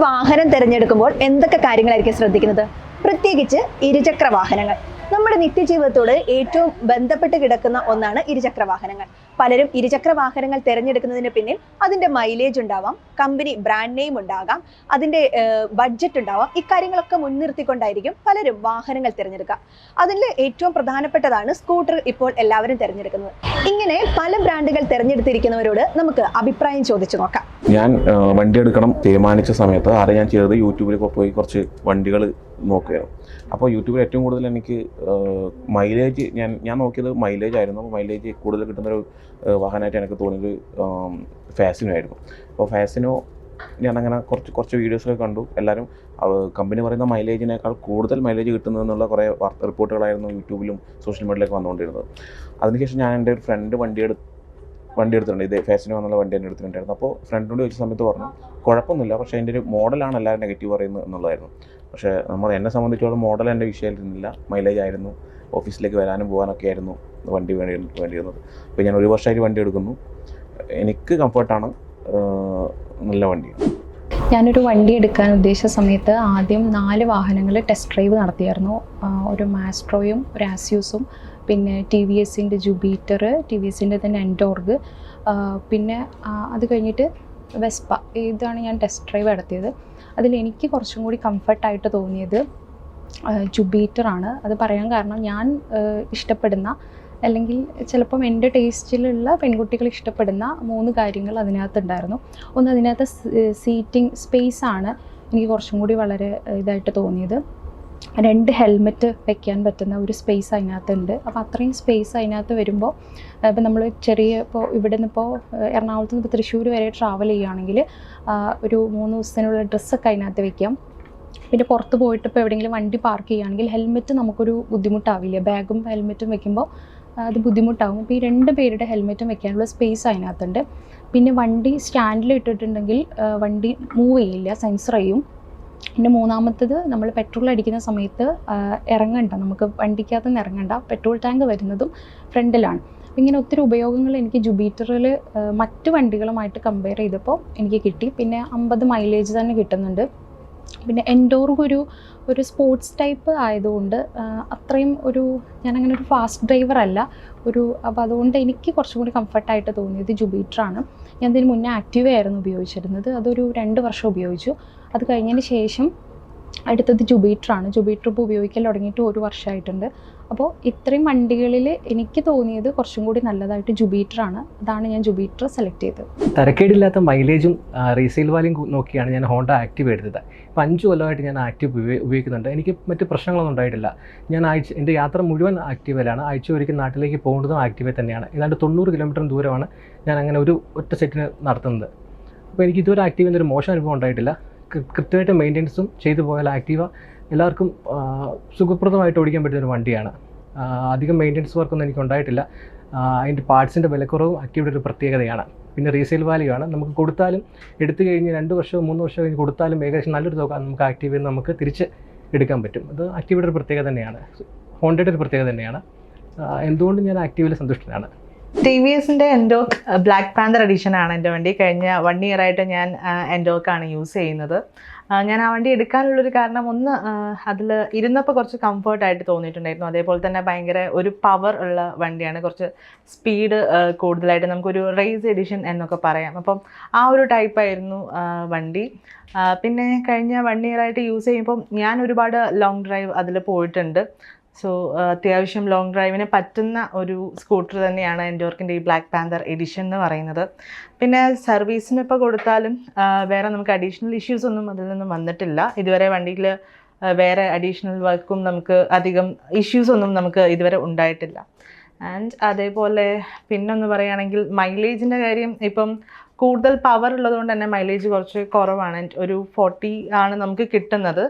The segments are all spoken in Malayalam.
വാഹനം തിരഞ്ഞെടുക്കുമ്പോൾ എന്തൊക്കെ കാര്യങ്ങളായിരിക്കും ശ്രദ്ധിക്കുന്നത്? പ്രത്യേകിച്ച് ഇരുചക്ര വാഹനങ്ങൾ. നമ്മുടെ നിത്യജീവിതത്തോട് ഏറ്റവും ബന്ധപ്പെട്ട് കിടക്കുന്ന ഒന്നാണ് ഇരുചക്ര വാഹനങ്ങൾ പലരും ഇരുചക്ര വാഹനങ്ങൾ തിരഞ്ഞെടുക്കുന്നതിന് പിന്നിൽ അതിന്റെ മൈലേജ് ഉണ്ടാവാം കമ്പനി ബ്രാൻഡ് നെയിം ഉണ്ടാകാം അതിന്റെ ബഡ്ജറ്റ് ഉണ്ടാവാം ഇക്കാര്യങ്ങളൊക്കെ മുൻനിർത്തിക്കൊണ്ടായിരിക്കും പലരും വാഹനങ്ങൾ തിരഞ്ഞെടുക്കുക. അതിൽ ഏറ്റവും പ്രധാനപ്പെട്ടതാണ് സ്കൂട്ടർ ഇപ്പോൾ എല്ലാവരും തിരഞ്ഞെടുക്കുന്നത്. ഇങ്ങനെ പല ബ്രാൻഡുകൾ തിരഞ്ഞെടുത്തിരിക്കുന്നവരോട് നമുക്ക് അഭിപ്രായം ചോദിച്ചു നോക്കാം. ഞാൻ വണ്ടി എടുക്കണം തീരുമാനിച്ച സമയത്ത് ആരെ ഞാൻ ചെയ്തത് യൂട്യൂബിലൊക്കെ പോയി കുറച്ച് വണ്ടികൾ നോക്കുകയായിരുന്നു അപ്പോൾ യൂട്യൂബിൽ ഏറ്റവും കൂടുതൽ എനിക്ക് മൈലേജ് ഞാൻ ഞാൻ നോക്കിയത് മൈലേജ് ആയിരുന്നു. അപ്പോൾ മൈലേജ് കൂടുതൽ കിട്ടുന്നൊരു വാഹനമായിട്ട് എനിക്ക് തോന്നിയത് ഫാസിനോ ആയിരുന്നു. അപ്പോൾ ഫാസിനോ ഞാൻ അങ്ങനെ കുറച്ച് കുറച്ച് വീഡിയോസൊക്കെ കണ്ടു. എല്ലാവരും കമ്പനി പറയുന്ന മൈലേജിനേക്കാൾ കൂടുതൽ മൈലേജ് കിട്ടുന്നതെന്നുള്ള കുറേ വാർത്ത റിപ്പോർട്ടുകളായിരുന്നു യൂട്യൂബിലും സോഷ്യൽ മീഡിയയിലൊക്കെ വന്നുകൊണ്ടിരുന്നത്. അതിനുശേഷം ഞാൻ എന്റെ ഒരു ഫ്രണ്ട് വണ്ടി എടുത്ത് വണ്ടി എടുത്തിട്ടുണ്ട്. ഇതേ ഫാസിനോ എന്നുള്ള വണ്ടി തന്നെ എടുത്തിട്ടുണ്ടായിരുന്നു. അപ്പോൾ ഫ്രണ്ടിനോട് ചോദിച്ച സമയത്ത് പറഞ്ഞു കുഴപ്പമൊന്നുമില്ല. പക്ഷേ അതിന്റെ ഒരു മോഡലാണ് എല്ലാവരും നെഗറ്റീവ് പറയുന്നത് എന്നുള്ളതായിരുന്നു. പക്ഷേ നമ്മൾ എന്നെ സംബന്ധിച്ചോളം മോഡൽ എന്റെ വിഷയമായിരുന്നില്ല മൈലേജ് ആയിരുന്നു. ഓഫീസിലേക്ക് വരാനും പോകാനൊക്കെ ആയിരുന്നു വണ്ടി വേണ്ടി വേണ്ടിയിരുന്നത്. അപ്പോൾ ഞാൻ ഒരു വർഷമായിട്ട് വണ്ടി എടുക്കുന്നു. എനിക്ക് കംഫർട്ടാണ് നല്ല വണ്ടിയാണ് ഞാനൊരു വണ്ടി എടുക്കാൻ ഉദ്ദേശിച്ച സമയത്ത് ആദ്യം നാല് വാഹനങ്ങൾ ടെസ്റ്റ് ഡ്രൈവ് നടത്തിയായിരുന്നു. ഒരു മാസ്ട്രോയും ഒരു ആസ്യൂസും പിന്നെ ടി വി എസിന്റെ ജുബീറ്റർ ടി വി എസിന്റെ തന്നെ എൻഡോർഗ് പിന്നെ അത് കഴിഞ്ഞിട്ട് വെസ്പ ഇതാണ് ഞാൻ ടെസ്റ്റ് ഡ്രൈവ് നടത്തിയത്. അതിൽ എനിക്ക് കുറച്ചും കൂടി കംഫർട്ടായിട്ട് തോന്നിയത് ജുബീറ്ററാണ് അത് പറയാൻ കാരണം ഞാൻ ഇഷ്ടപ്പെടുന്ന അല്ലെങ്കിൽ ചിലപ്പം എന്റെ ടേസ്റ്റിലുള്ള പെൺകുട്ടികൾ ഇഷ്ടപ്പെടുന്ന മൂന്ന് കാര്യങ്ങൾ അതിനകത്തുണ്ടായിരുന്നു. ഒന്ന് അതിനകത്ത് സീറ്റിംഗ് സ്പേസ് ആണ് എനിക്ക് കുറച്ചും കൂടി വളരെ ഇതായിട്ട് തോന്നിയത്. രണ്ട് ഹെൽമെറ്റ് വെക്കാൻ പറ്റുന്ന ഒരു സ്പേസ് അതിനകത്തുണ്ട്. അപ്പോൾ അത്രയും സ്പേസ് അതിനകത്ത് വരുമ്പോൾ ഇപ്പം നമ്മൾ ചെറിയ ഇപ്പോൾ ഇവിടെ നിന്ന് ഇപ്പോൾ എറണാകുളത്ത് നിന്ന് ഇപ്പോൾ തൃശ്ശൂർ വരെ ട്രാവൽ ചെയ്യുകയാണെങ്കിൽ ഒരു മൂന്ന് ദിവസത്തിനുള്ള ഡ്രസ്സൊക്കെ അതിനകത്ത് വെക്കാം. പിന്നെ പുറത്ത് പോയിട്ട് ഇപ്പോൾ എവിടെയെങ്കിലും വണ്ടി പാർക്ക് ചെയ്യുകയാണെങ്കിൽ ഹെൽമെറ്റ് നമുക്കൊരു ബുദ്ധിമുട്ടാവില്ല. ബാഗും ഹെൽമെറ്റും വെക്കുമ്പോൾ അത് ബുദ്ധിമുട്ടാകും അപ്പോൾ ഈ രണ്ട് പേരുടെ ഹെൽമെറ്റും വെക്കാനുള്ള സ്പേസ് അതിനകത്തുണ്ട്. പിന്നെ വണ്ടി സ്റ്റാൻഡിൽ ഇട്ടിട്ടുണ്ടെങ്കിൽ വണ്ടി മൂവ് ചെയ്യില്ല സെൻസർ ചെയ്യും. പിന്നെ മൂന്നാമത്തത് നമ്മൾ പെട്രോൾ അടിക്കുന്ന സമയത്ത് ഇറങ്ങണ്ട. നമുക്ക് വണ്ടിക്കകത്ത് നിന്ന് ഇറങ്ങണ്ട. പെട്രോൾ ടാങ്ക് വരുന്നതും ഫ്രണ്ടിലാണ്. അപ്പോൾ ഇങ്ങനെ ഒത്തിരി ഉപയോഗങ്ങൾ എനിക്ക് ജുബീറ്ററിൽ മറ്റ് വണ്ടികളുമായിട്ട് കമ്പയർ ചെയ്തപ്പോൾ എനിക്ക് കിട്ടി. പിന്നെ അമ്പത് മൈലേജ് തന്നെ കിട്ടുന്നുണ്ട്. പിന്നെ എൻഡോറും ഒരു ഒരു സ്പോർട്സ് ടൈപ്പ് ആയതുകൊണ്ട് അത്രയും ഒരു ഞാനങ്ങനെ ഒരു ഫാസ്റ്റ് ഡ്രൈവർ അല്ല ഒരു അപ്പോൾ അതുകൊണ്ട് എനിക്ക് കുറച്ചും കൂടി കംഫർട്ടായിട്ട് തോന്നിയത് ജുബീറ്ററാണ് ഞാൻ ഇതിന് മുന്നേ ആക്റ്റീവ ആയിരുന്നു ഉപയോഗിച്ചിരുന്നത്. അതൊരു രണ്ട് വർഷം ഉപയോഗിച്ചു. അത് കഴിഞ്ഞതിന് ശേഷം അടുത്തത് ജുബീറ്ററാണ് ജുബീറ്റർ ഇപ്പോൾ ഉപയോഗിക്കാൻ തുടങ്ങിയിട്ട് ഒരു വർഷമായിട്ടുണ്ട്. അപ്പോൾ ഇത്രയും വണ്ടികളിൽ എനിക്ക് തോന്നിയത് കുറച്ചും കൂടി നല്ലതായിട്ട് ജുബീറ്ററാണ് അതാണ് ഞാൻ ജുബീറ്റർ സെലക്ട് ചെയ്തത്. തരക്കേടില്ലാത്ത മൈലേജും റീസെയിൽ വാല്യൂ നോക്കിയാണ് ഞാൻ ഹോണ്ട ആക്റ്റീവ് എടുത്തത്. ഇപ്പോൾ അഞ്ച് കൊല്ലമായിട്ട് ഞാൻ ആക്റ്റീവ് ഉപയോഗിക്കുന്നുണ്ട്. എനിക്ക് മറ്റ് പ്രശ്നങ്ങളൊന്നും ഉണ്ടായിട്ടില്ല. ഞാൻ ആഴ്ച എന്റെ യാത്ര മുഴുവൻ ആക്റ്റീവിലാണ് ആഴ്ച ഒരിക്കൽ നാട്ടിലേക്ക് പോകുന്നതും ആക്റ്റീവ് തന്നെയാണ്. ഏതാണ്ട് തൊണ്ണൂറ് കിലോമീറ്റർ ദൂരമാണ് ഞാൻ അങ്ങനെ ഒരു ഒറ്റ സെറ്റിന് നടത്തുന്നത്. അപ്പോൾ എനിക്ക് ഇതുവരെ ആക്റ്റീവ് എന്നൊരു മോശം അനുഭവം ഉണ്ടായിട്ടില്ല. കൃത്യമായിട്ട് മെയിന്റെനൻസും ചെയ്തു പോയാൽ ആക്റ്റീവ. എല്ലാവർക്കും സുഖപ്രദമായിട്ട് ഓടിക്കാൻ പറ്റുന്ന ഒരു വണ്ടിയാണ്. അധികം മെയിന്റെനൻസ് വർക്കൊന്നും എനിക്ക് ഉണ്ടായിട്ടില്ല. അതിന്റെ പാർട്സിന്റെ വിലക്കുറവും ആക്റ്റീവയുടെ ഒരു പ്രത്യേകതയാണ്. പിന്നെ റീസെയിൽ വാല്യൂ ആണ്. നമുക്ക് കൊടുത്താലും എടുത്തു കഴിഞ്ഞ് രണ്ട് വർഷമോ മൂന്ന് വർഷമോ കഴിഞ്ഞ് കൊടുത്താലും ഏകദേശം നല്ലൊരു തുക നമുക്ക് ആക്റ്റീവ് ചെയ്ത് നമുക്ക് തിരിച്ച് എടുക്കാൻ പറ്റും. അത് ആക്റ്റീവയുടെ ഒരു പ്രത്യേകത തന്നെയാണ്. ഹോണ്ടയുടെ ഒരു പ്രത്യേകത തന്നെയാണ്. എന്തുകൊണ്ടും ഞാൻ ആക്റ്റീവിൽ സന്തുഷ്ടനാണ്. ടി വി എസിന്റെ എൻഡോക്ക് ബ്ലാക്ക് പാന്തർ എഡിഷൻ ആണ് എന്റെ വണ്ടി. കഴിഞ്ഞ വൺ ഇയർ ആയിട്ട് ഞാൻ എൻഡോക്കാണ് യൂസ് ചെയ്യുന്നത്. ഞാൻ ആ വണ്ടി എടുക്കാനുള്ളൊരു കാരണം ഒന്ന് അതിൽ ഇരുന്നപ്പോൾ കുറച്ച് കംഫർട്ടായിട്ട് തോന്നിയിട്ടുണ്ടായിരുന്നു. അതേപോലെ തന്നെ ഭയങ്കര ഒരു പവർ ഉള്ള വണ്ടിയാണ്. കുറച്ച് സ്പീഡ് കൂടുതലായിട്ട് നമുക്കൊരു റേസ് എഡിഷൻ എന്നൊക്കെ പറയാം. അപ്പം ആ ഒരു ടൈപ്പായിരുന്നു വണ്ടി. പിന്നെ കഴിഞ്ഞ വൺ ഇയർ ആയിട്ട് യൂസ് ചെയ്യുമ്പം ഞാൻ ഒരുപാട് ലോങ് ഡ്രൈവ് അതിൽ പോയിട്ടുണ്ട്. സോ അത്യാവശ്യം ലോങ് ഡ്രൈവിന് പറ്റുന്ന ഒരു സ്കൂട്ടർ തന്നെയാണ് എൻഡോർക്കിന്റെ ഈ ബ്ലാക്ക് പാന്തർ എഡിഷൻ എന്ന് പറയുന്നത്. പിന്നെ സർവീസിന് ഇപ്പോൾ കൊടുത്താലും വേറെ നമുക്ക് അഡീഷണൽ ഇഷ്യൂസ് ഒന്നും അതിൽ നിന്നും വന്നിട്ടില്ല. ഇതുവരെ വണ്ടിയിൽ വേറെ അഡീഷണൽ വർക്കും നമുക്ക് അധികം ഇഷ്യൂസ് ഒന്നും നമുക്ക് ഇതുവരെ ഉണ്ടായിട്ടില്ല. ആൻഡ് അതേപോലെ പിന്നൊന്ന് പറയുകയാണെങ്കിൽ മൈലേജിന്റെ കാര്യം ഇപ്പം കൂടുതൽ പവർ ഉള്ളതുകൊണ്ട് തന്നെ മൈലേജ് കുറച്ച് കുറവാണ്. ഒരു ഫോർട്ടി ആണ് നമുക്ക് കിട്ടുന്നത്.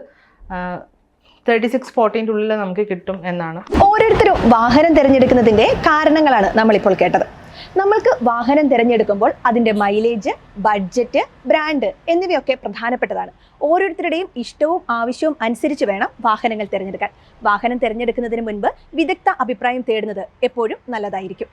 തേർട്ടി സിക്സ് ഫോർട്ടീന്റെ ഉള്ളിൽ നമുക്ക് കിട്ടും എന്നാണ്. ഓരോരുത്തരും വാഹനം തിരഞ്ഞെടുക്കുന്നതിന്റെ കാരണങ്ങളാണ് നമ്മളിപ്പോൾ കേട്ടത്. നമ്മൾക്ക് വാഹനം തിരഞ്ഞെടുക്കുമ്പോൾ അതിന്റെ മൈലേജ് ബഡ്ജറ്റ് ബ്രാൻഡ് എന്നിവയൊക്കെ പ്രധാനപ്പെട്ടതാണ്. ഓരോരുത്തരുടെയും ഇഷ്ടവും ആവശ്യവും അനുസരിച്ച് വേണം വാഹനങ്ങൾ തിരഞ്ഞെടുക്കാൻ. വാഹനം തിരഞ്ഞെടുക്കുന്നതിന് മുൻപ് വിദഗ്ധ അഭിപ്രായം തേടുന്നത് എപ്പോഴും നല്ലതായിരിക്കും.